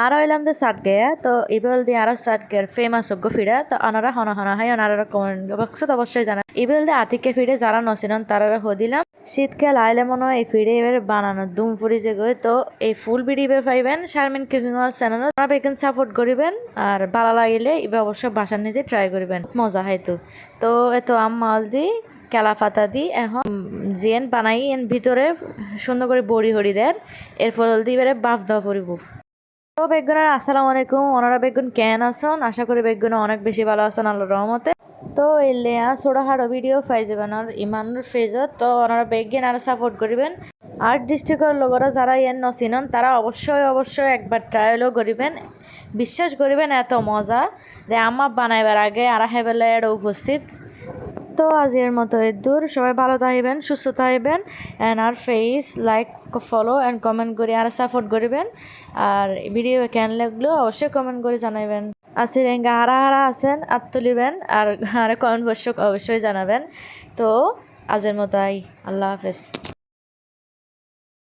আর হইলাম দে সাটগে তো ইবেল দি আর সাটগের ফেমাস অগ্য ফিরে, তো আনারা হন হন হাই আনারা কমেন্ট বক্সত অবশ্যই জানা ইবেল দে আতিকে ফিরে যারা নছিলেন তারা হদিলাম। শীতকাল আইলে মনে হয় এই ফিরে এবারে বানানো দুম ফুরি যে গই, তো এই ফুল ভিডিও পাইবেন, শারমিন কুকিং ওয়াল চ্যানেল আপনারা বেগুন সাপোর্ট করিবেন, আর ভালো লাগিলে এবার অবশ্যই বাসার নিজে ট্রাই করিবেন। মজা হয়তো তো। এত আম মাল দি, কেলা পাতা দি, এখন জিয়েন বানাই, এন ভিতরে সুন্দর করে বড়ি হরি দেয় এর ফল দি এবারে বাফ দেওয়া পড়িব তো বেগুনের, আসসালামু আলাইকুম। ওনারা বেগুন কেন আসন আশা করি বেগুন অনেক বেশি ভালো আছেন আল্লাহ রহমতে। তো এই লেয়া ছোটো হাড়ো ভিডিও পাই যাবেন আর ইমানুর ফেজত তো ওনারা বেগিন আর সাপোর্ট করিবেন। আর্ট ডিস্ট্রিক্টের লোকরা যারা ইয়ান নচিনন তারা অবশ্যই অবশ্যই একবার ট্রায়ালও করিবেন। বিশ্বাস করিবেন, এত মজা। যে আমার বানাইবার আগে আর হেবেলে উপস্থিত। তো আজকের মতো এর দূর। সবাই ভালো থাকবেন, সুস্থ থাকবেন অ্যান্ড আর ফেস লাইক ফলো অ্যান্ড কমেন্ট করে আর সাপোর্ট করবেন। আর ভিডিও কেন লাগল অবশ্যই কমেন্ট করে জানাবেন। আসির এঙ্গা হারা হারা আছেন আর তুলিবেন, আর আর কমেন্ট অবশ্যই জানাবেন। তো, আজের মতো আই আল্লাহ হাফেজ।